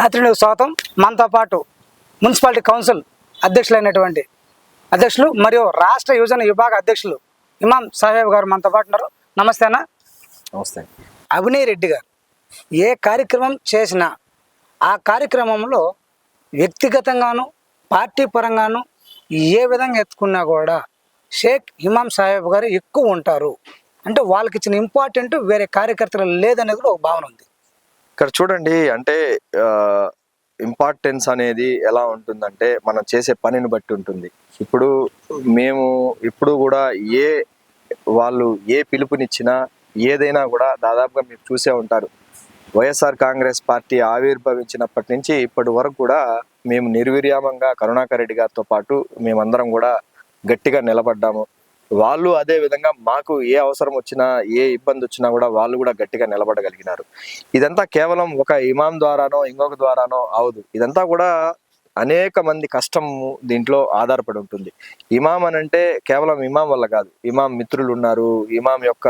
రాత్రి స్వాగతం. మనతో పాటు మున్సిపాలిటీ కౌన్సిల్ అధ్యక్షులైనటువంటి అధ్యక్షులు మరియు రాష్ట్ర యువజన విభాగ అధ్యక్షులు ఇమాం సాహెబ్ గారు మనతో పాటు ఉన్నారు. నమస్తే అన్న. నమస్తే. అభినయ్ రెడ్డి గారు ఏ కార్యక్రమం చేసినా ఆ కార్యక్రమంలో వ్యక్తిగతంగాను పార్టీ పరంగాను ఏ విధంగా ఎత్తుకున్నా కూడా షేక్ ఇమాం సాహెబ్ గారు ఎక్కువ ఉంటారు. అంటే వాళ్ళకి ఇచ్చిన ఇంపార్టెంట్ వేరే కార్యకర్తలు లేదనేది ఒక భావన ఉంది. ఇక్కడ చూడండి అంటే ఇంపార్టెన్స్ అనేది ఎలా ఉంటుందంటే మనం చేసే పనిని బట్టి ఉంటుంది. ఇప్పుడు మేము ఇప్పుడు కూడా ఏ వాళ్ళు ఏ పిలుపునిచ్చినా ఏదైనా కూడా దాదాపుగా మీరు చూసే ఉంటారు. వైఎస్ఆర్ కాంగ్రెస్ పార్టీ ఆవిర్భవించినప్పటి నుంచి ఇప్పటి వరకు కూడా మేము నిర్విరామంగా కరుణాకర్ రెడ్డి గారితో పాటు మేమందరం కూడా గట్టిగా నిలబడ్డాము. వాళ్ళు అదే విధంగా మాకు ఏ అవసరం వచ్చినా ఏ ఇబ్బంది వచ్చినా కూడా వాళ్ళు కూడా గట్టిగా నిలబడగలిగినారు. ఇదంతా కేవలం ఒక ఇమాం ద్వారానో ఇంకొక ద్వారానో అవదు. ఇదంతా కూడా అనేక మంది కష్టం దీంట్లో ఆధారపడి ఉంటుంది. ఇమాం అని అంటే కేవలం ఇమాం వల్ల కాదు. ఇమాం మిత్రులు ఉన్నారు ఇమాం యొక్క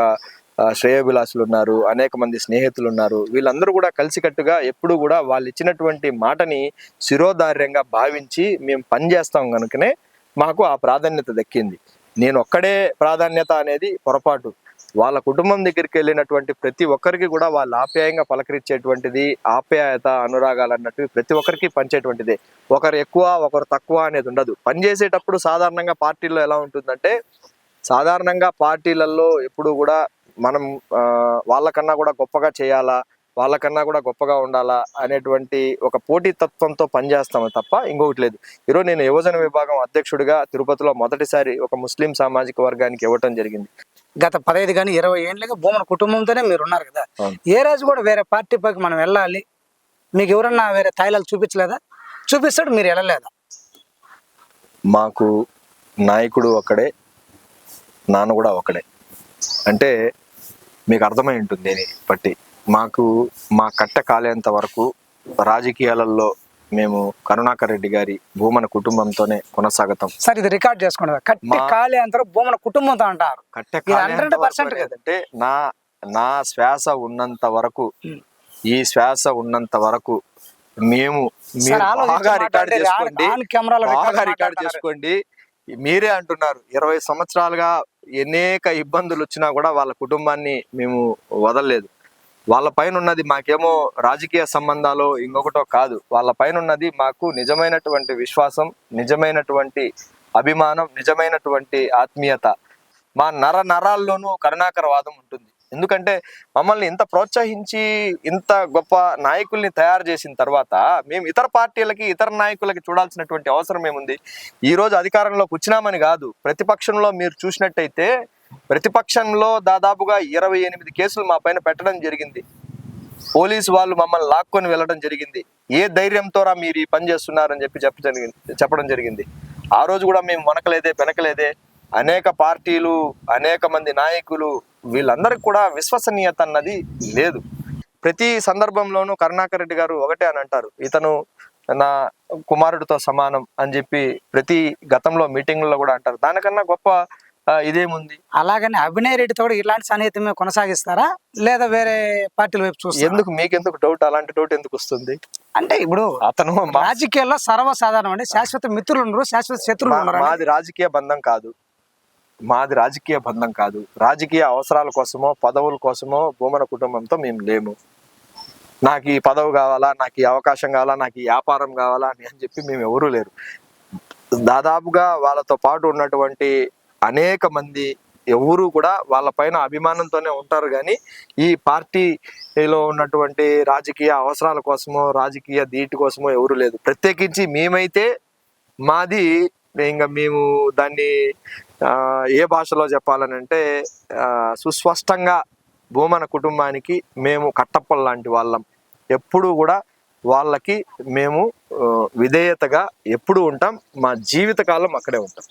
శ్రేయభిలాసులు శ్రేయోభిలాషులు ఉన్నారు అనేక మంది స్నేహితులు ఉన్నారు. వీళ్ళందరూ కూడా కలిసికట్టుగా ఎప్పుడు కూడా వాళ్ళు ఇచ్చినటువంటి మాటని శిరోధార్యంగా భావించి మేము పనిచేస్తాం కనుకనే మాకు ఆ ప్రాధాన్యత దక్కింది. నేను ఒక్కడే ప్రాధాన్యత అనేది పొరపాటు. వాళ్ళ కుటుంబం దగ్గరికి వెళ్ళినటువంటి ప్రతి ఒక్కరికి కూడా వాళ్ళు ఆప్యాయంగా పలకరించేటువంటిది ఆప్యాయత అనురాగాలు అన్నట్టు ప్రతి ఒక్కరికి పంచేటువంటిదే. ఒకరు ఎక్కువ ఒకరు తక్కువ అనేది ఉండదు. పనిచేసేటప్పుడు సాధారణంగా పార్టీల్లో ఎలా ఉంటుందంటే సాధారణంగా పార్టీలలో ఎప్పుడు కూడా మనం వాళ్ళకన్నా కూడా గొప్పగా చేయాలా వాళ్ళకన్నా కూడా గొప్పగా ఉండాలా అనేటువంటి ఒక పోటీ తత్వంతో పనిచేస్తాము తప్ప ఇంకొకటి లేదు. ఈరోజు నేను యువజన విభాగం అధ్యక్షుడిగా తిరుపతిలో మొదటిసారి ఒక ముస్లిం సామాజిక వర్గానికి ఇవ్వటం జరిగింది. గత పదహైదు కానీ ఇరవై ఏళ్ళగా భూమన కుటుంబంతోనే మీరు ఉన్నారు కదా. ఏ రోజు కూడా వేరే పార్టీ పైకి మనం వెళ్ళాలి? మీకు ఎవరన్నా వేరే తాయిలాలు చూపించలేదా? చూపిస్తాడు మీరు వెళ్ళలేదా? మాకు నాయకుడు ఒకడే నాన్న కూడా ఒకడే అంటే మీకు అర్థమై ఉంటుంది దీన్ని బట్టి మాకు మా కట్ట కాలేంత వరకు రాజకీయాలలో మేము కరుణాకర్ రెడ్డి గారి భూమన కుటుంబంతోనే కొనసాగతాం సార్ ఇది రికార్డ్ చేసుకోండి కట్టి భూమన కుటుంబంతో అంటారు కట్ట ఇది కాలేంత 100% వరకు కదా. అంటే నా నా శ్వాస ఉన్నంత వరకు. ఈ శ్వాస ఉన్నంత వరకు మేము బాగా రికార్డ్. చేసుకోండి బాగా రికార్డ్. చేసుకోండి మీరే అంటున్నారు ఇరవై సంవత్సరాలుగా అనేక ఇబ్బందులు వచ్చినా కూడా వాళ్ళ కుటుంబాన్ని మేము వదలలేదు వాళ్ళ పైన ఉన్నది మాకేమో రాజకీయ సంబంధాలు ఇంకొకటో కాదు. వాళ్ళ పైన ఉన్నది మాకు నిజమైనటువంటి విశ్వాసం నిజమైనటువంటి అభిమానం నిజమైనటువంటి ఆత్మీయత. మా నర నరాల్లోనూ కరుణాకర వాదం ఉంటుంది. ఎందుకంటే మమ్మల్ని ఇంత ప్రోత్సహించి ఇంత గొప్ప నాయకుల్ని తయారు చేసిన తర్వాత మేము ఇతర పార్టీలకి ఇతర నాయకులకి చూడాల్సినటువంటి అవసరం ఏముంది? ఈ రోజు అధికారంలోకి వచ్చినామని కాదు. ప్రతిపక్షంలో మీరు చూసినట్టయితే ప్రతిపక్షంలో దాదాపుగా ఇరవై ఎనిమిది కేసులు మా పైన పెట్టడం జరిగింది. పోలీసు వాళ్ళు మమ్మల్ని లాక్కొని వెళ్ళడం జరిగింది. ఏ ధైర్యంతో మీరు ఈ పని చేస్తున్నారని చెప్పి చెప్ప జరిగింది చెప్పడం జరిగింది. ఆ రోజు కూడా మేము వనకలేదే వెనకలేదే అనేక పార్టీలు అనేక మంది నాయకులు వీళ్ళందరికీ కూడా విశ్వసనీయత అన్నది లేదు. ప్రతి సందర్భంలోనూ కరుణాకర్ రెడ్డి గారు ఒకటే అని అంటారు. ఇతను నా కుమారుడితో సమానం అని చెప్పి ప్రతి గతంలో మీటింగ్లలో కూడా అంటారు. దానికన్నా గొప్ప ఇదేముంది అలాగని అభినయ్ రెడ్డితో కూడా ఇలాంటి సన్నిహితమే కొనసాగిస్తారా? లేదా వేరే పార్టీల వైపు చూస్తారా? ఎందుకు? మీకెందుకు డౌట్? అలాంటి డౌట్ ఎందుకు వస్తుంది? అంటే ఇప్పుడు అతను రాజకీయాల్లో సర్వసాధారణం అండి. శాశ్వత మిత్రులు ఉండరు శాశ్వత శత్రువులు మా- ఉండరు మాది రాజకీయ బంధం కాదు. మాది రాజకీయ బంధం కాదు. రాజకీయ అవసరాల కోసమో పదవుల కోసమో భూమన కుటుంబంతో మేము లేము. నాకు ఈ పదవి కావాలా నాకు ఈ అవకాశం కావాలా నాకు ఈ వ్యాపారం కావాలా అని అని చెప్పి మేము ఎవరూ లేరు. దాదాపుగా వాళ్ళతో పాటు ఉన్నటువంటి అనేక మంది ఎవరు కూడా వాళ్ళ పైన అభిమానంతోనే ఉంటారు కానీ ఈ పార్టీలో ఉన్నటువంటి రాజకీయ అవసరాల కోసమో రాజకీయ దీటి కోసమో ఎవరు లేదు. ప్రత్యేకించి మేమైతే మాది ఇంకా మేము దాన్ని ఏ భాషలో చెప్పాలనంటే సుస్పష్టంగా భూమన కుటుంబానికి మేము కట్టప్పలు లాంటి వాళ్ళం. ఎప్పుడూ కూడా వాళ్ళకి మేము విధేయతగా ఎప్పుడు ఉంటాం. మా జీవితకాలం అక్కడే ఉంటాం.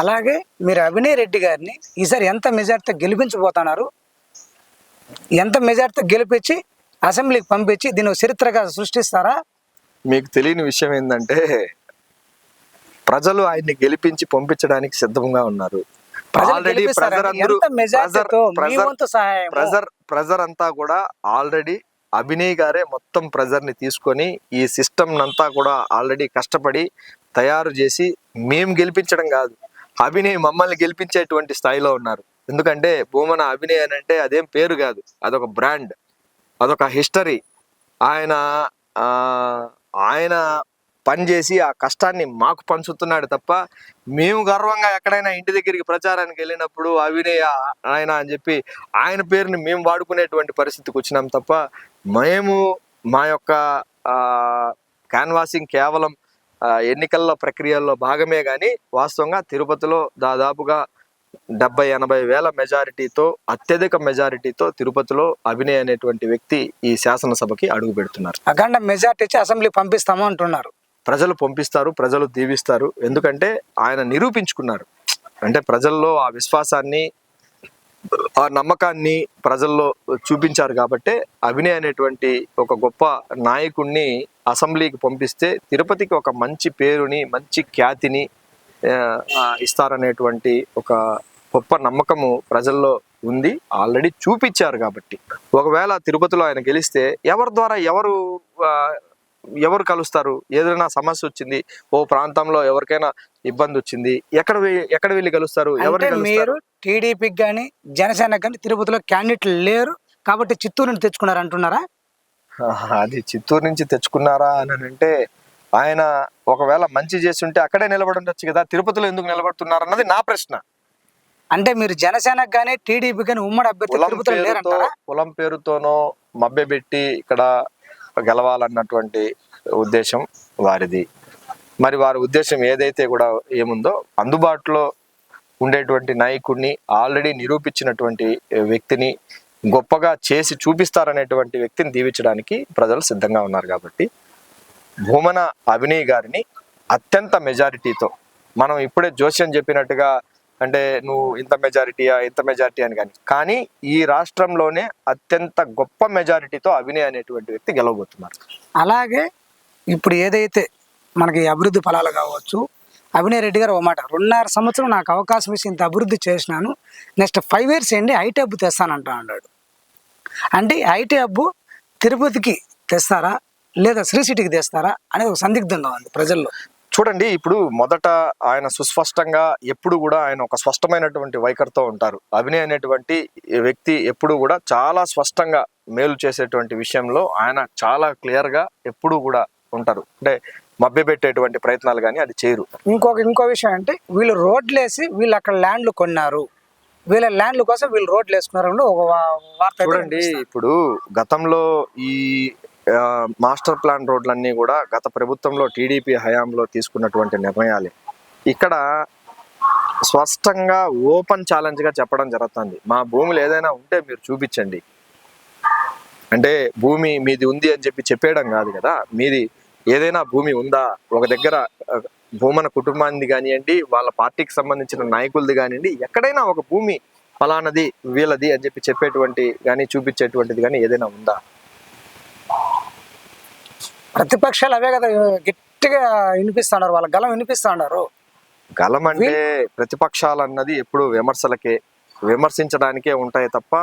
అలాగే మీరు అభినయ్ రెడ్డి గారిని ఈసారి ఎంత మెజార్టీతో గెలిపించబోతున్నారు? ఎంత మెజార్టీతో గెలిపించి అసెంబ్లీకి పంపించి దీన్ని చరిత్రగా సృష్టిస్తారా? మీకు తెలియని విషయం ఏంటంటే ప్రజలు ఆయన్ని గెలిపించి పంపించడానికి సిద్ధంగా ఉన్నారు. ఆల్రెడీ అందరూ ప్రెజర్ ప్రెజర్ అంతా కూడా ఆల్రెడీ అభినయ్ గారే మొత్తం ప్రెజర్ని తీసుకొని ఈ సిస్టమ్ అంతా కూడా ఆల్రెడీ కష్టపడి తయారు చేసి మేము గెలిపించడం కాదు అభినయ్ మమ్మల్ని గెలిపించేటువంటి స్థాయిలో ఉన్నారు. ఎందుకంటే భూమన అభినయ్ అని అంటే అదేం పేరు కాదు అదొక బ్రాండ్ అదొక హిస్టరీ ఆయన ఆయన పనిచేసి ఆ కష్టాన్ని మాకు పంచుతున్నాడు తప్ప మేము గర్వంగా ఎక్కడైనా ఇంటి దగ్గరికి ప్రచారానికి వెళ్ళినప్పుడు అవినయ ఆయన అని చెప్పి ఆయన పేరుని మేము వాడుకునేటువంటి పరిస్థితికి వచ్చినాం తప్ప మేము మా యొక్క క్యాన్వాసింగ్ కేవలం ఎన్నికల ఎన్నికల్లో ప్రక్రియల్లో భాగమే కానీ వాస్తవంగా తిరుపతిలో దాదాపుగా డెబ్బై ఎనభై వేల మెజారిటీతో అత్యధిక మెజారిటీతో తిరుపతిలో అభినయ్ అనేటువంటి వ్యక్తి ఈ శాసనసభకి అడుగు పెడుతున్నారు. అఖండ మెజార్టీ ఇచ్చి అసెంబ్లీ పంపిస్తాము అంటున్నారు. ప్రజలు పంపిస్తారు ప్రజలు దీవిస్తారు. ఎందుకంటే ఆయన నిరూపించుకున్నారు. అంటే ప్రజల్లో ఆ విశ్వాసాన్ని ఆ నమ్మకాన్ని ప్రజల్లో చూపించారు కాబట్టే అభినయ్ అనేటువంటి ఒక గొప్ప నాయకుడిని అసెంబ్లీకి పంపిస్తే తిరుపతికి ఒక మంచి పేరుని మంచి ఖ్యాతిని ఇస్తారనేటువంటి ఒక గొప్ప నమ్మకము ప్రజల్లో ఉంది. ఆల్రెడీ చూపించారు కాబట్టి. ఒకవేళ తిరుపతిలో ఆయన గెలిస్తే ఎవరి ద్వారా ఎవరు ఎవరు కలుస్తారు? ఏదైనా సమస్య వచ్చింది ఓ ప్రాంతంలో ఎవరికైనా ఇబ్బంది వచ్చింది ఎక్కడ ఎక్కడ వెళ్ళి కలుస్తారు? ఎవరు మీరు టీడీపీకి కానీ జనసేనకి కానీ తిరుపతిలో క్యాండిడేట్లు లేరు కాబట్టి చిత్తూరు నుండి తెచ్చుకున్నారు అంటున్నారా? అది చిత్తూరు నుంచి తెచ్చుకున్నారా అని అంటే ఆయన ఒకవేళ మంచి చేసి ఉంటే అక్కడే నిలబడి ఉండొచ్చు కదా తిరుపతిలో ఎందుకు నిలబడుతున్నారు అన్నది నా ప్రశ్న. అంటే మీరు జనసేనకు కానీ టీడీపీ కానీ ఉమ్మడి అభ్యర్థి కులం పేరుతోనో మభ్యపెట్టి ఇక్కడ గెలవాలన్నటువంటి ఉద్దేశం వారిది. మరి వారి ఉద్దేశం ఏదైతే కూడా ఏముందో అందుబాటులో ఉండేటువంటి నాయకుడిని ఆల్రెడీ నిరూపించినటువంటి వ్యక్తిని గొప్పగా చేసి చూపిస్తారనేటువంటి వ్యక్తిని దీవించడానికి ప్రజలు సిద్ధంగా ఉన్నారు కాబట్టి భూమన అభినయ్ గారిని అత్యంత మెజారిటీతో మనం ఇప్పుడే జోస్యం చెప్పినట్టుగా అంటే నువ్వు ఇంత మెజారిటీయా ఇంత మెజారిటీ అని కానీ. కానీ ఈ రాష్ట్రంలోనే అత్యంత గొప్ప మెజారిటీతో అభినయ్ అనేటువంటి వ్యక్తి గెలవబోతున్నారు. అలాగే ఇప్పుడు ఏదైతే మనకి అభివృద్ధి ఫలాలు కావచ్చు అభినయ్ రెడ్డి గారు ఒక మాట రెండున్నర సంవత్సరం నాకు అవకాశం ఇచ్చి ఇంత అభివృద్ధి చేసినాను నెక్స్ట్ ఫైవ్ ఇయర్స్ ఏంటి ఐటీ హబ్ తెస్తానంటా అన్నాడు అంటే ఐటీ హబ్ తిరుపతికి తెస్తారా లేదా శ్రీ సిటీకి తెస్తారా అనేది ఒక సందిగ్ధంగా ఉంది ప్రజల్లో. చూడండి ఇప్పుడు మొదట ఆయన సుస్పష్టంగా ఎప్పుడు కూడా ఆయన ఒక స్పష్టమైనటువంటి వైఖరితో ఉంటారు. అభినయ్ అనేటువంటి వ్యక్తి ఎప్పుడు కూడా చాలా స్పష్టంగా మేలు చేసేటువంటి విషయంలో ఆయన చాలా క్లియర్గా ఎప్పుడు కూడా ఉంటారు. అంటే మభ్యపెట్టేటువంటి ప్రయత్నాలు కానీ అది చేయరు. ఇంకొక ఇంకో విషయం అంటే వీళ్ళు రోడ్లు వేసి వీళ్ళు అక్కడ ల్యాండ్లు కొన్నారు. వీళ్ళ ల్యాండ్ల కోసం వీళ్ళు రోడ్లు వేసుకున్నారు ఒక వార్త చూడండి. ఇప్పుడు గతంలో ఈ మాస్టర్ ప్లాన్ రోడ్లన్నీ కూడా గత ప్రభుత్వంలో టీడీపీ హయాంలో తీసుకున్నటువంటి నిర్ణయాలే. ఇక్కడ స్పష్టంగా ఓపెన్ ఛాలెంజ్గా చెప్పడం జరుగుతుంది. మా భూములు ఏదైనా ఉంటే మీరు చూపించండి. అంటే భూమి మీది ఉంది అని చెప్పి చెప్పేయడం కాదు కదా. మీది ఏదైనా భూమి ఉందా? ఒక దగ్గర భూమన కుటుంబానికి కానివ్వండి వాళ్ళ పార్టీకి సంబంధించిన నాయకులది కానివ్వండి ఎక్కడైనా ఒక భూమి ఫలానది వీళ్ళది అని చెప్పి చెప్పేటువంటి కానీ చూపించేటువంటిది కానీ ఏదైనా ఉందా? ప్రతిపక్షాలు అవే కదా గట్టిగా వినిపిస్తున్నారు వాళ్ళ గలం వినిపిస్తున్నారు. గలం అంటే ప్రతిపక్షాలు అన్నది ఎప్పుడు విమర్శలకే విమర్శించడానికే ఉంటాయి తప్ప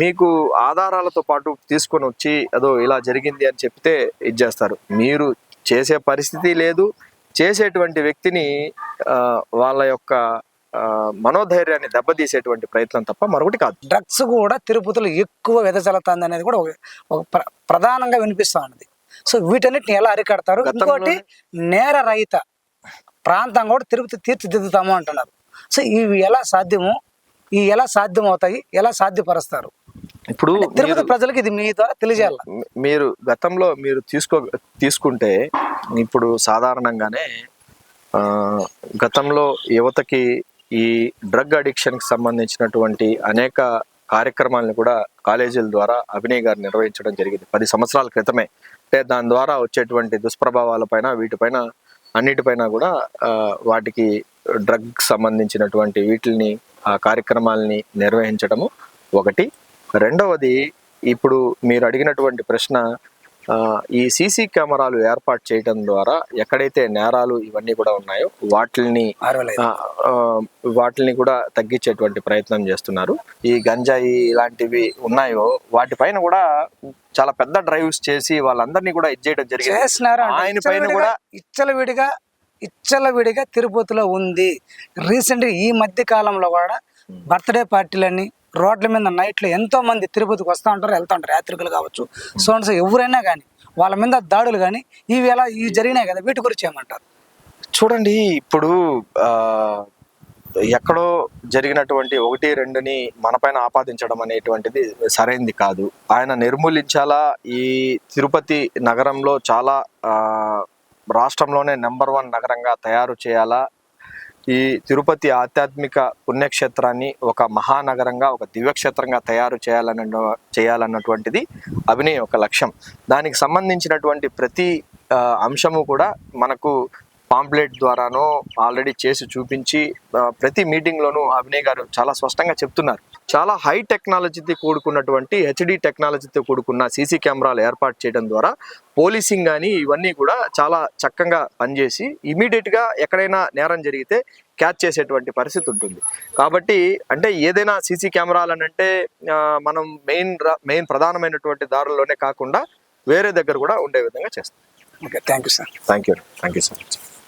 మీకు ఆధారాలతో పాటు తీసుకొని వచ్చి అదో ఇలా జరిగింది అని చెప్తే ఇది చేస్తారు. మీరు చేసే పరిస్థితి లేదు చేసేటువంటి వ్యక్తిని వాళ్ళ యొక్క మనోధైర్యాన్ని దెబ్బతీసేటువంటి ప్రయత్నం తప్ప మరొకటి కాదు. డ్రగ్స్ కూడా తిరుపతిలో ఎక్కువ వెదజల్లుతుంది అనేది కూడా ఒక ఒక ప్ర- ప్రధానంగా వినిపిస్తా ఉన్నది. సో వీటన్నిటిని ఎలా అరికడతారు? ఇంకోటి నేర రహిత ప్రాంతం కూడా తిరుపతి తీర్చిదిద్దుతాము అంటున్నారు. సో ఇవి ఎలా సాధ్యము ఇవి ఎలా సాధ్యం అవుతాయి ఎలా సాధ్యపరుస్తారు? ఇప్పుడు తిరుపతి ప్రజలకు ఇది మీ ద్వారా తెలియజేయాలి మీరు గతంలో మీరు తీసుకో తీసుకుంటే ఇప్పుడు సాధారణంగానే గతంలో యువతకి ఈ డ్రగ్ అడిక్షన్కి సంబంధించినటువంటి అనేక కార్యక్రమాలను కూడా కాలేజీల ద్వారా అభినయ్ గారు నిర్వహించడం జరిగింది. పది సంవత్సరాల క్రితమే. అంటే దాని ద్వారా వచ్చేటువంటి దుష్ప్రభావాలపైన వీటిపైన అన్నిటిపైన కూడా వాటికి డ్రగ్ సంబంధించినటువంటి వీటిని ఆ కార్యక్రమాలని నిర్వహించడము ఒకటి. రెండవది ఇప్పుడు మీరు అడిగినటువంటి ప్రశ్న ఈ సీసీ కెమెరాలు ఏర్పాటు చేయడం ద్వారా ఎక్కడైతే నేరాలు ఇవన్నీ కూడా ఉన్నాయో వాటిని వాటిని కూడా తగ్గించేటువంటి ప్రయత్నం చేస్తున్నారు. ఈ గంజాయి ఇలాంటివి ఉన్నాయో వాటిపైన కూడా చాలా పెద్ద డ్రైవ్స్ చేసి వాళ్ళందరినీ కూడా ఇది చేయడం జరిగింది. ఆయన పైన కూడా ఇచ్చలవిడిగా ఇచ్చలవిడిగా తిరుపతిలో ఉంది. రీసెంట్గా ఈ మధ్య కాలంలో కూడా బర్త్డే పార్టీలని రోడ్ల మీద నైట్లో ఎంతో మంది తిరుపతికి వస్తూ ఉంటారు వెళ్తూ ఉంటారు యాత్రికులు కావచ్చు సో ఎవరైనా కానీ వాళ్ళ మీద దాడులు కానీ ఇవి ఎలా ఇవి జరిగినాయి కదా వీటి గురించి ఏమంటారు? చూడండి ఇప్పుడు ఎక్కడో జరిగినటువంటి ఒకటి రెండుని మనపైన ఆపాదించడం అనేటువంటిది సరైంది కాదు. ఆయన నిర్మూలించాలా? ఈ తిరుపతి నగరంలో చాలా రాష్ట్రంలోనే నెంబర్ వన్ నగరంగా తయారు చేయాలా? ఈ తిరుపతి ఆధ్యాత్మిక పుణ్యక్షేత్రాన్ని ఒక మహానగరంగా ఒక దివ్యక్షేత్రంగా తయారు చేయాలన్న చేయాలన్నటువంటిది అభినయ ఒక లక్ష్యం. దానికి సంబంధించినటువంటి ప్రతి అంశము కూడా మనకు పాంప్లెట్ ద్వారానో ఆల్రెడీ చేసి చూపించి ప్రతి మీటింగ్లోనూ అభినయ్ గారు చాలా స్పష్టంగా చెప్తున్నారు. చాలా హై టెక్నాలజీతో కూడుకున్నటువంటి హెచ్డి టెక్నాలజీతో కూడుకున్న సీసీ కెమెరాలు ఏర్పాటు చేయడం ద్వారా పోలీసింగ్ కానీ ఇవన్నీ కూడా చాలా చక్కగా పనిచేసి ఇమీడియట్గా ఎక్కడైనా నేరం జరిగితే క్యాచ్ చేసేటువంటి పరిస్థితి ఉంటుంది. కాబట్టి అంటే ఏదైనా సీసీ కెమెరాలు అని అంటే మనం మెయిన్ మెయిన్ ప్రధానమైనటువంటి దారుల్లోనే కాకుండా వేరే దగ్గర కూడా ఉండే విధంగా చేస్తాం. Okay thank you sir thank you thank you so much